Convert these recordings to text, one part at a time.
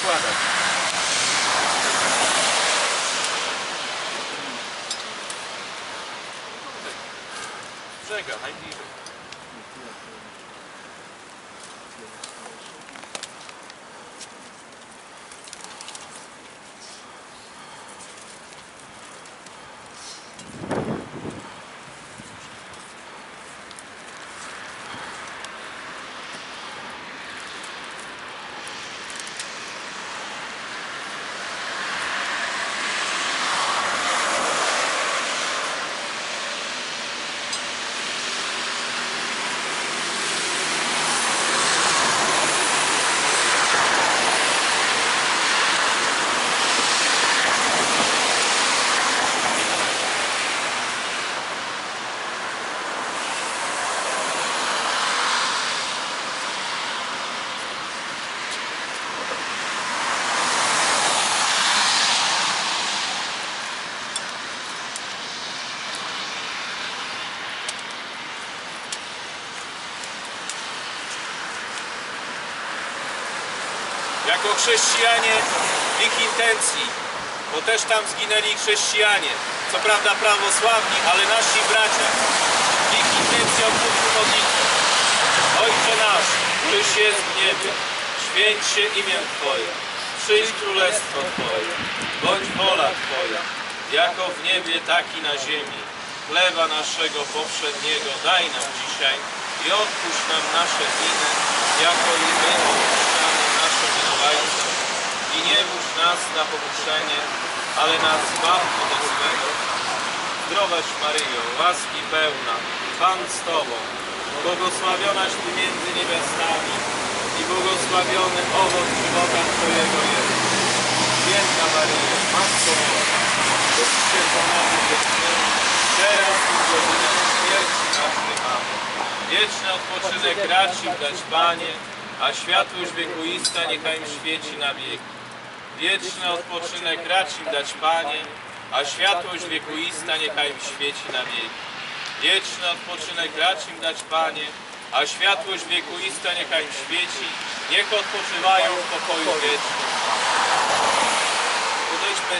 składać. Brzega, najbliżej. Jako chrześcijanie ich intencji, bo też tam zginęli chrześcijanie, co prawda prawosławni, ale nasi bracia, ich intencji odmówmy modlitwę. Ojcze nasz, któryś jest w niebie, święć się imię Twoje, przyjdź królestwo Twoje, bądź wola Twoja, jako w niebie, tak i na ziemi. Chleba naszego poprzedniego daj nam dzisiaj i odpuść nam nasze winy, jako i my. I nie wódź nas na pokuszenie, ale nas zbaw ode złego. Zdrowaś Maryjo, łaski pełna, Pan z Tobą, błogosławionaś Ty między niewiastami i błogosławiony owoc żywota Twojego jest. Święta Maryjo, Matko Boża, módl się za nami grzesznymi, teraz i w godzinę śmierci naszej. Amen. Wieczny odpoczynek racz im dać Panie, a światłość wiekuista niechaj im świeci na wieki. Wieczny odpoczynek racz im dać Panie, a światłość wiekuista niechaj świeci na wieki. Wieczny odpoczynek racz im dać Panie, a światłość wiekuista niechaj świeci, niech odpoczywają w pokoju wiecznym. Podejdźmy,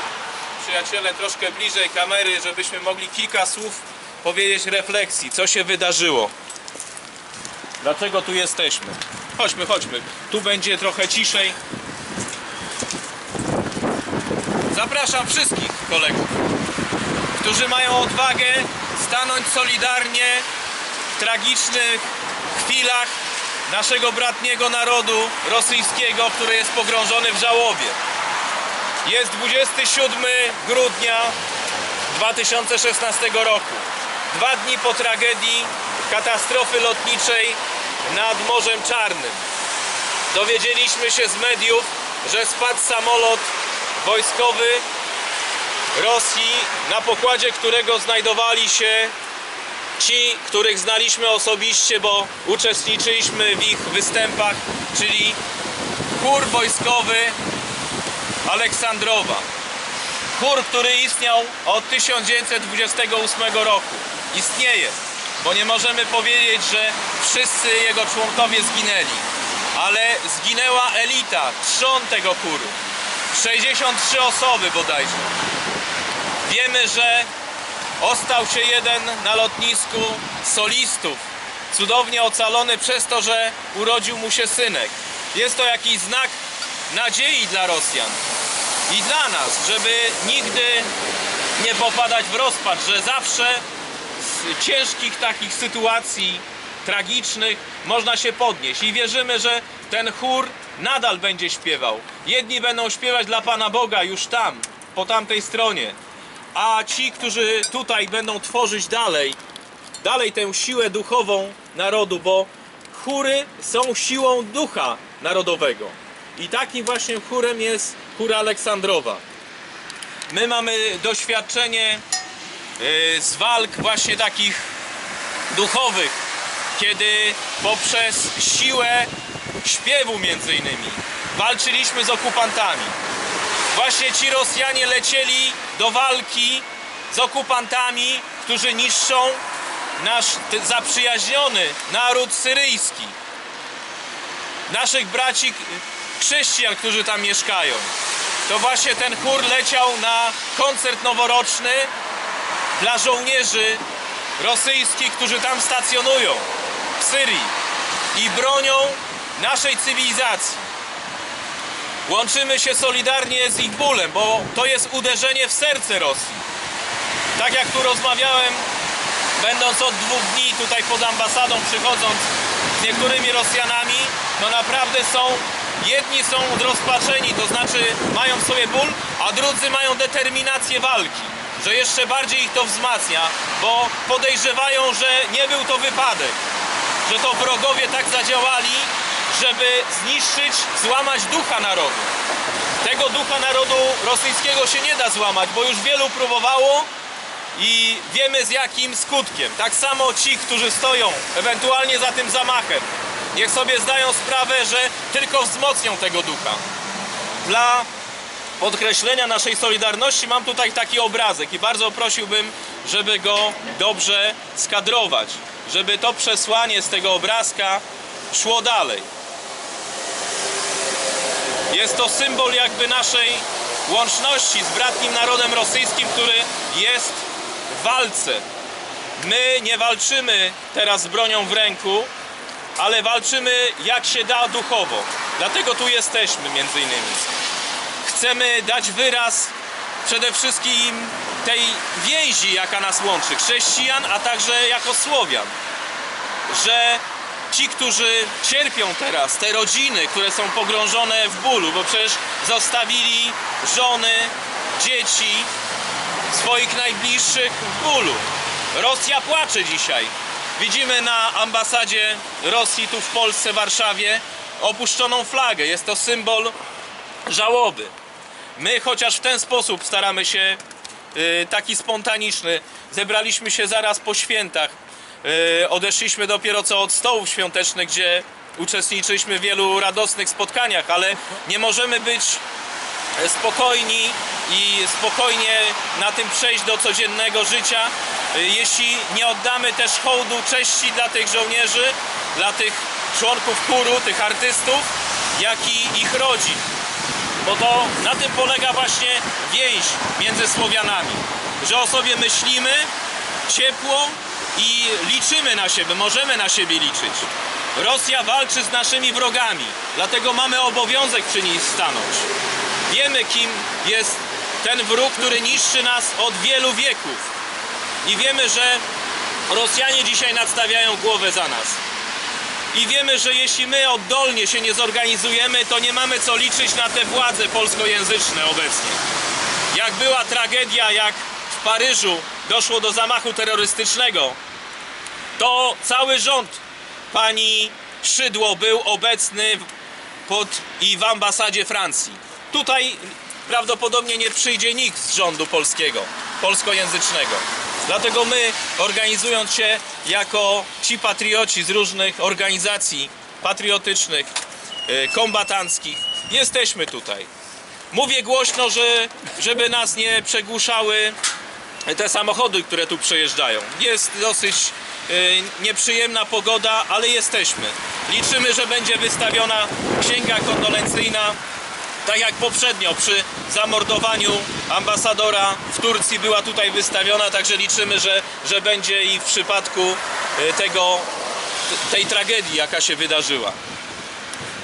przyjaciele, troszkę bliżej kamery, żebyśmy mogli kilka słów powiedzieć refleksji, co się wydarzyło. Dlaczego tu jesteśmy? Chodźmy, chodźmy. Tu będzie trochę ciszej. Zapraszam wszystkich kolegów, którzy mają odwagę stanąć solidarnie w tragicznych chwilach naszego bratniego narodu rosyjskiego, który jest pogrążony w żałobie. Jest 27 grudnia 2016 roku. Dwa dni po tragedii katastrofy lotniczej nad Morzem Czarnym. Dowiedzieliśmy się z mediów, że spadł samolot wojskowy Rosji, na pokładzie którego znajdowali się ci, których znaliśmy osobiście, bo uczestniczyliśmy w ich występach, czyli chór wojskowy Aleksandrowa. Chór, który istniał od 1928 roku. Istnieje, bo nie możemy powiedzieć, że wszyscy jego członkowie zginęli. Ale zginęła elita, trzon tego chóru. 63 osoby bodajże. Wiemy, że ostał się jeden na lotnisku solistów, cudownie ocalony przez to, że urodził mu się synek. Jest to jakiś znak nadziei dla Rosjan i dla nas, żeby nigdy nie popadać w rozpacz, że zawsze z ciężkich takich sytuacji tragicznych można się podnieść i wierzymy, że ten chór nadal będzie śpiewał. Jedni będą śpiewać dla Pana Boga już tam, po tamtej stronie, a ci, którzy tutaj będą tworzyć dalej, dalej tę siłę duchową narodu, bo chóry są siłą ducha narodowego. I takim właśnie chórem jest chór Aleksandrowa. My mamy doświadczenie y, z walk właśnie takich duchowych, kiedy poprzez siłę śpiewu między innymi walczyliśmy z okupantami. Właśnie ci Rosjanie lecieli do walki z okupantami, którzy niszczą nasz zaprzyjaźniony naród syryjski. Naszych braci chrześcijan, którzy tam mieszkają. To właśnie ten chór leciał na koncert noworoczny dla żołnierzy rosyjskich, którzy tam stacjonują w Syrii i bronią naszej cywilizacji. Łączymy się solidarnie z ich bólem, bo to jest uderzenie w serce Rosji. Tak jak tu rozmawiałem, będąc od dwóch dni tutaj pod ambasadą, przychodząc z niektórymi Rosjanami, no naprawdę są, jedni są rozpaczeni, to znaczy mają w sobie ból, a drudzy mają determinację walki, że jeszcze bardziej ich to wzmacnia, bo podejrzewają, że nie był to wypadek, że to wrogowie tak zadziałali, żeby zniszczyć, złamać ducha narodu. Tego ducha narodu rosyjskiego się nie da złamać, bo już wielu próbowało i wiemy z jakim skutkiem. Tak samo ci, którzy stoją ewentualnie za tym zamachem, niech sobie zdają sprawę, że tylko wzmocnią tego ducha. Dla podkreślenia naszej solidarności mam tutaj taki obrazek i bardzo prosiłbym, żeby go dobrze skadrować, żeby to przesłanie z tego obrazka szło dalej. Jest to symbol jakby naszej łączności z bratnim narodem rosyjskim, który jest w walce. My nie walczymy teraz z bronią w ręku, ale walczymy jak się da duchowo. Dlatego tu jesteśmy między innymi. Chcemy dać wyraz przede wszystkim tej więzi, jaka nas łączy, chrześcijan, a także jako Słowian. Że ci, którzy cierpią teraz, te rodziny, które są pogrążone w bólu, bo przecież zostawili żony, dzieci, swoich najbliższych w bólu. Rosja płacze dzisiaj. Widzimy na ambasadzie Rosji tu w Polsce, w Warszawie, opuszczoną flagę. Jest to symbol żałoby. My chociaż w ten sposób staramy się, y, taki spontaniczny, zebraliśmy się zaraz po świętach. Y, Odeszliśmy dopiero co od stołów świątecznych, gdzie uczestniczyliśmy w wielu radosnych spotkaniach, ale nie możemy być spokojni i spokojnie na tym przejść do codziennego życia, y, jeśli nie oddamy też hołdu cześci dla tych żołnierzy, dla tych członków chóru, tych artystów, jak i ich rodzin. Bo to na tym polega właśnie więź między Słowianami, że o sobie myślimy ciepło i liczymy na siebie, możemy na siebie liczyć. Rosja walczy z naszymi wrogami, dlatego mamy obowiązek przy niej stanąć. Wiemy, kim jest ten wróg, który niszczy nas od wielu wieków. I wiemy, że Rosjanie dzisiaj nadstawiają głowę za nas. I wiemy, że jeśli my oddolnie się nie zorganizujemy, to nie mamy co liczyć na te władze polskojęzyczne obecnie. Jak była tragedia, jak w Paryżu doszło do zamachu terrorystycznego, to cały rząd pani Szydło był obecny pod, i w ambasadzie Francji. Tutaj prawdopodobnie nie przyjdzie nikt z rządu polskiego, polskojęzycznego. Dlatego my, organizując się jako ci patrioci z różnych organizacji patriotycznych, y, kombatanckich, jesteśmy tutaj. Mówię głośno, że, żeby nas nie przegłuszały te samochody, które tu przejeżdżają. Jest dosyć y, nieprzyjemna pogoda, ale jesteśmy. Liczymy, że będzie wystawiona księga kondolencyjna, tak jak poprzednio przy zamordowaniu ambasadora w Turcji była tutaj wystawiona, także liczymy, że, że będzie i w przypadku y, tego, tej tragedii, jaka się wydarzyła.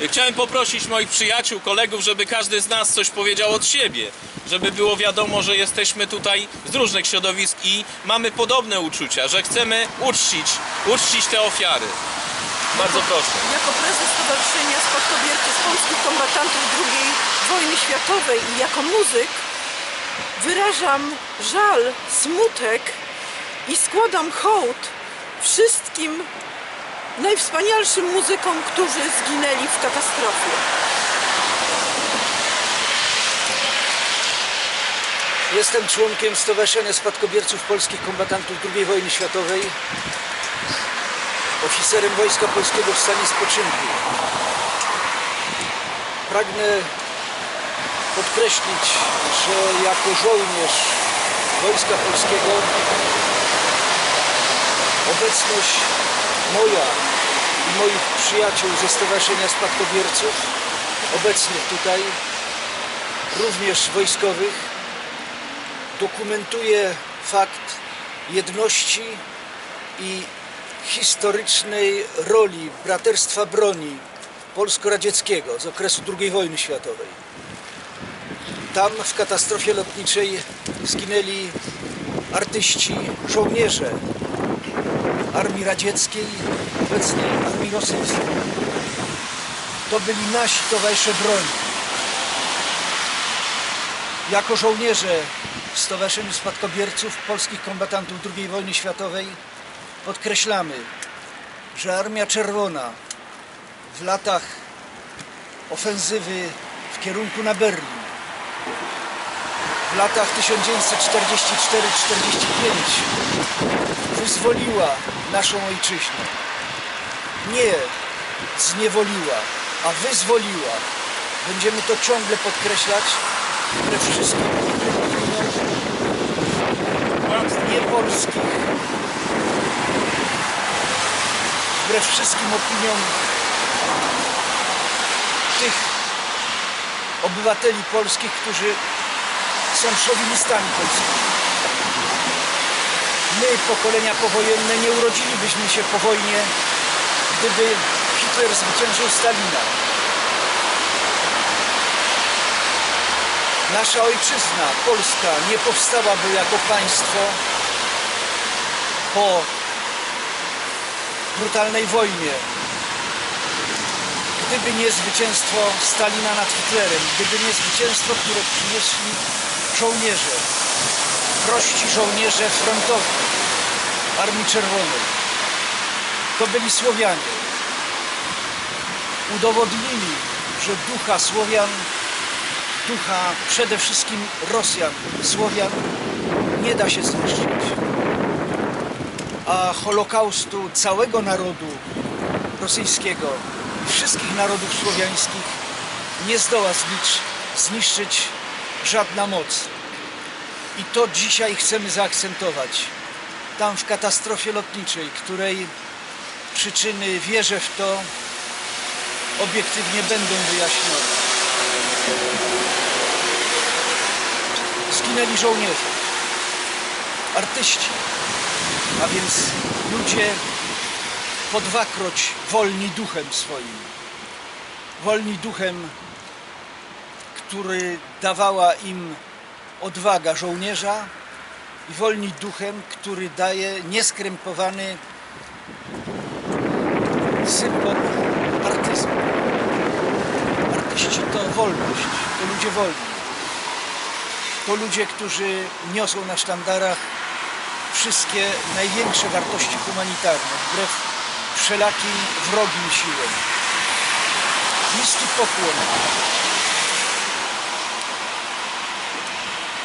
Chciałem poprosić moich przyjaciół, kolegów, żeby każdy z nas coś powiedział od siebie, żeby było wiadomo, że jesteśmy tutaj z różnych środowisk i mamy podobne uczucia, że chcemy uczcić, uczcić te ofiary. Bardzo proszę. Jako prezes Stowarzyszenia Spadkobierców Polskich Kombatantów II wojny światowej i jako muzyk wyrażam żal, smutek i składam hołd wszystkim najwspanialszym muzykom, którzy zginęli w katastrofie. Jestem członkiem Stowarzyszenia Spadkobierców Polskich Kombatantów II wojny światowej, oficerem Wojska Polskiego w stanie spoczynku. Pragnę podkreślić, że jako żołnierz Wojska Polskiego obecność moja i moich przyjaciół ze Stowarzyszenia Spadkobierców obecnych tutaj, również wojskowych, dokumentuje fakt jedności i historycznej roli braterstwa broni polsko-radzieckiego z okresu II wojny światowej. Tam w katastrofie lotniczej zginęli artyści, żołnierze Armii Radzieckiej, obecnej Armii Rosyjskiej. To byli nasi towarzysze broni. Jako żołnierze w Stowarzyszeniu Spadkobierców Polskich Kombatantów II wojny światowej podkreślamy, że Armia Czerwona w latach ofensywy w kierunku na Berlin, w latach 1944-45 wyzwoliła naszą ojczyznę. Nie zniewoliła, a wyzwoliła. Będziemy to ciągle podkreślać wszystkich opiniom niepolskich. Wbrew wszystkim opiniom tych obywateli polskich, którzy są szowinistami polskimi. My, pokolenia powojenne, nie urodzilibyśmy się po wojnie, gdyby Hitler zwyciężył Stalina. Nasza ojczyzna, Polska, nie powstałaby jako państwo po brutalnej wojnie, gdyby nie zwycięstwo Stalina nad Hitlerem, gdyby nie zwycięstwo, które przynieśli żołnierze, prości żołnierze frontowi Armii Czerwonej. To byli Słowianie. Udowodnili, że ducha Słowian, ducha przede wszystkim Rosjan, Słowian nie da się zniszczyć. A Holokaustu całego narodu rosyjskiego, wszystkich narodów słowiańskich nie zdoła zniszczyć żadna moc. I to dzisiaj chcemy zaakcentować. Tam w katastrofie lotniczej, której przyczyny, wierzę w to, obiektywnie będą wyjaśnione. Zginęli żołnierze, artyści, a więc ludzie po dwakroć wolni duchem swoim. Wolni duchem, który dawała im odwaga żołnierza i wolni duchem, który daje nieskrępowany symbol artyzmu. Artyści to wolność, to ludzie wolni. To ludzie, którzy niosą na sztandarach wszystkie największe wartości humanitarne, wbrew wszelakim wrogim siłom. Niski pokłon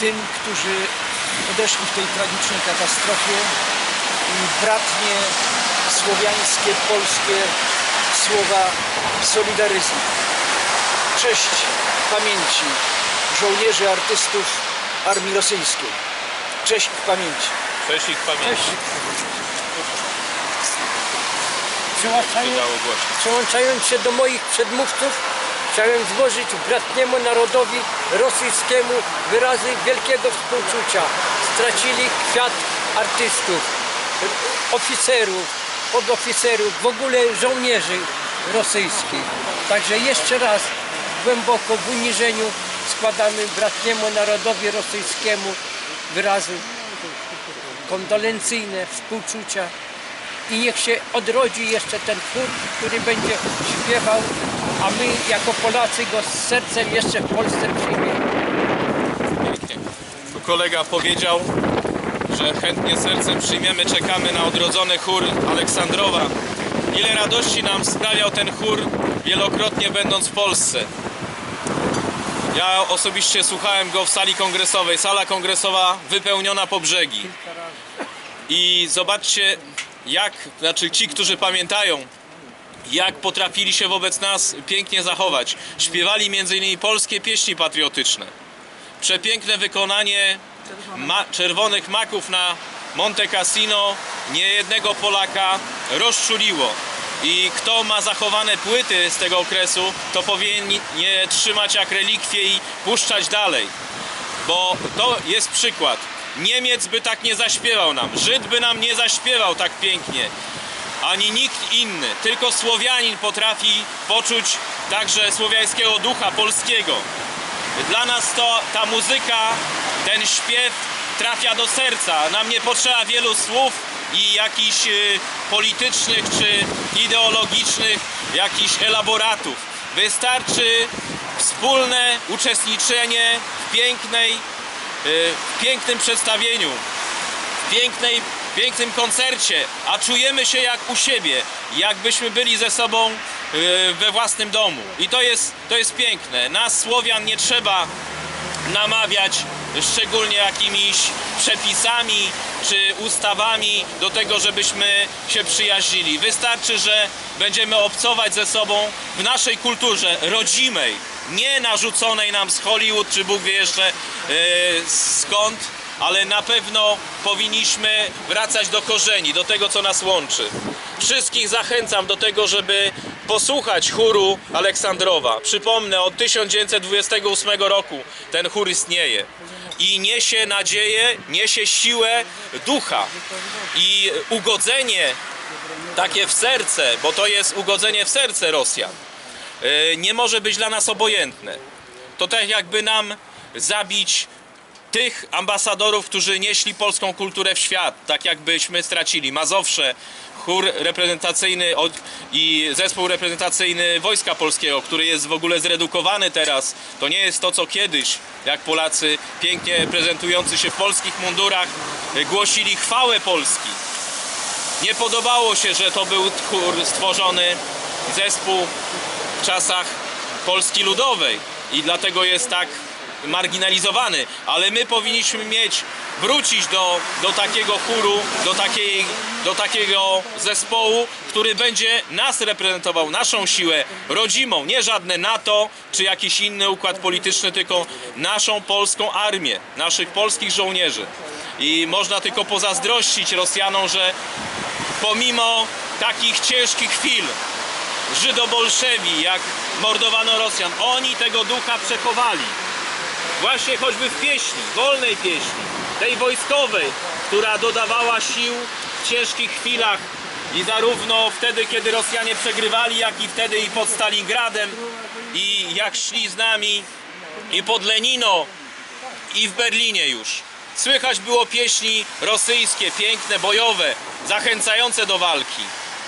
tym, którzy odeszli w tej tragicznej katastrofie i bratnie słowiańskie, polskie słowa solidaryzmu. Cześć pamięci żołnierzy, artystów Armii Rosyjskiej. Cześć ich pamięci. Cześć ich pamięci. Przyłączając, przyłączając się do moich przedmówców, chciałem złożyć bratniemu narodowi rosyjskiemu wyrazy wielkiego współczucia. Stracili kwiat artystów, oficerów, podoficerów, w ogóle żołnierzy rosyjskich. Także jeszcze raz głęboko w uniżeniu składamy bratniemu narodowi rosyjskiemu wyrazy kondolencyjne, współczucia i niech się odrodzi jeszcze ten chór, który będzie śpiewał, a my jako Polacy go z sercem jeszcze w Polsce przyjmiemy. Pięknie. Tu kolega powiedział, że chętnie sercem przyjmiemy, czekamy na odrodzony chór Aleksandrowa. Ile radości nam sprawiał ten chór, wielokrotnie będąc w Polsce. Ja osobiście słuchałem go w sali kongresowej. Sala kongresowa wypełniona po brzegi. I zobaczcie, jak, znaczy ci, którzy pamiętają, jak potrafili się wobec nas pięknie zachować. Śpiewali m.in. polskie pieśni patriotyczne. Przepiękne wykonanie ma czerwonych maków na Monte Cassino niejednego Polaka rozczuliło. I kto ma zachowane płyty z tego okresu, to powinien je trzymać jak relikwie i puszczać dalej. Bo to jest przykład. Niemiec by tak nie zaśpiewał nam, Żyd by nam nie zaśpiewał tak pięknie, ani nikt inny. Tylko Słowianin potrafi poczuć także słowiańskiego ducha polskiego. Dla nas to ta muzyka, ten śpiew trafia do serca. Nam nie potrzeba wielu słów i jakichś y, politycznych czy ideologicznych jakichś elaboratów. Wystarczy wspólne uczestniczenie w pięknej, y, w pięknym przedstawieniu, w pięknej, pięknym koncercie, a czujemy się jak u siebie, jakbyśmy byli ze sobą y, we własnym domu. I to jest, to jest piękne. Nas Słowian nie trzeba namawiać szczególnie jakimiś przepisami czy ustawami do tego, żebyśmy się przyjaźnili. Wystarczy, że będziemy obcować ze sobą w naszej kulturze rodzimej, nie narzuconej nam z Hollywood czy Bóg wie jeszcze e, skąd, ale na pewno powinniśmy wracać do korzeni, do tego, co nas łączy. Wszystkich zachęcam do tego, żeby posłuchać chóru Aleksandrowa. Przypomnę, od 1928 roku ten chór istnieje i niesie nadzieję, niesie siłę ducha i ugodzenie takie w serce, bo to jest ugodzenie w serce Rosjan, e, nie może być dla nas obojętne. To tak jakby nam zabić tych ambasadorów, którzy nieśli polską kulturę w świat, tak jakbyśmy stracili Mazowsze, chór reprezentacyjny i zespół reprezentacyjny Wojska Polskiego, który jest w ogóle zredukowany teraz. To nie jest to, co kiedyś, jak Polacy pięknie prezentujący się w polskich mundurach głosili chwałę Polski. Nie podobało się, że to był chór stworzony zespół w czasach Polski Ludowej i dlatego jest tak marginalizowany, ale my powinniśmy mieć, wrócić do, do takiego chóru, do, takiej, do takiego zespołu, który będzie nas reprezentował, naszą siłę rodzimą, nie żadne NATO czy jakiś inny układ polityczny, tylko naszą polską armię, naszych polskich żołnierzy. I można tylko pozazdrościć Rosjanom, że pomimo takich ciężkich chwil, Żydobolszewi, jak mordowano Rosjan, oni tego ducha przechowali. Właśnie choćby w pieśni, wolnej pieśni, tej wojskowej, która dodawała sił w ciężkich chwilach i zarówno wtedy, kiedy Rosjanie przegrywali, jak i wtedy i pod Stalingradem i jak szli z nami i pod Lenino i w Berlinie już. Słychać było pieśni rosyjskie, piękne, bojowe, zachęcające do walki.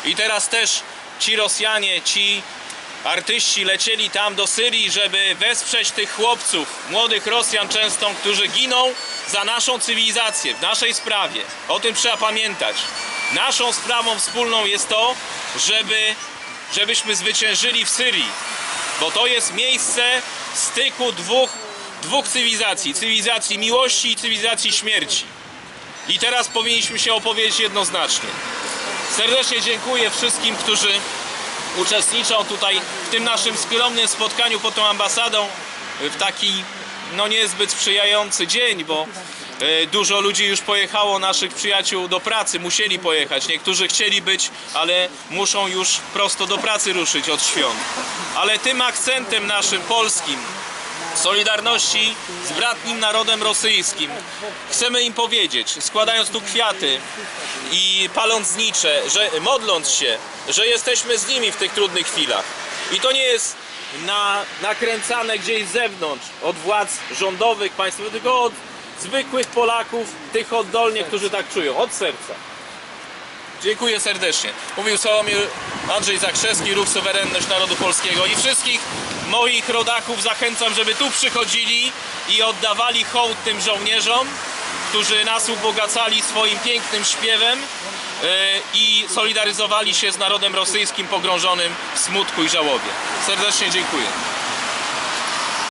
I teraz też ci Rosjanie, ci artyści lecieli tam do Syrii, żeby wesprzeć tych chłopców, młodych Rosjan często, którzy giną za naszą cywilizację, w naszej sprawie. O tym trzeba pamiętać. Naszą sprawą wspólną jest to, żeby, żebyśmy zwyciężyli w Syrii, bo to jest miejsce styku dwóch, dwóch cywilizacji. Cywilizacji miłości i cywilizacji śmierci. I teraz powinniśmy się opowiedzieć jednoznacznie. Serdecznie dziękuję wszystkim, którzy uczestniczą tutaj w tym naszym skromnym spotkaniu pod tą ambasadą w taki no niezbyt sprzyjający dzień, bo e, dużo ludzi już pojechało, naszych przyjaciół do pracy, musieli pojechać. Niektórzy chcieli być, ale muszą już prosto do pracy ruszyć od świąt. Ale tym akcentem naszym polskim Solidarności z bratnim narodem rosyjskim. Chcemy im powiedzieć, składając tu kwiaty i paląc znicze, że modląc się, że jesteśmy z nimi w tych trudnych chwilach. I to nie jest na, nakręcane gdzieś z zewnątrz, od władz rządowych, państwowych, tylko od zwykłych Polaków, tych oddolnie, którzy tak czują, od serca. Dziękuję serdecznie. Mówił Sławomir Andrzej Zakrzewski, Ruch Suwerenność Narodu Polskiego i wszystkich moich rodaków zachęcam, żeby tu przychodzili i oddawali hołd tym żołnierzom, którzy nas ubogacali swoim pięknym śpiewem yy, i solidaryzowali się z narodem rosyjskim pogrążonym w smutku i żałobie. Serdecznie dziękuję.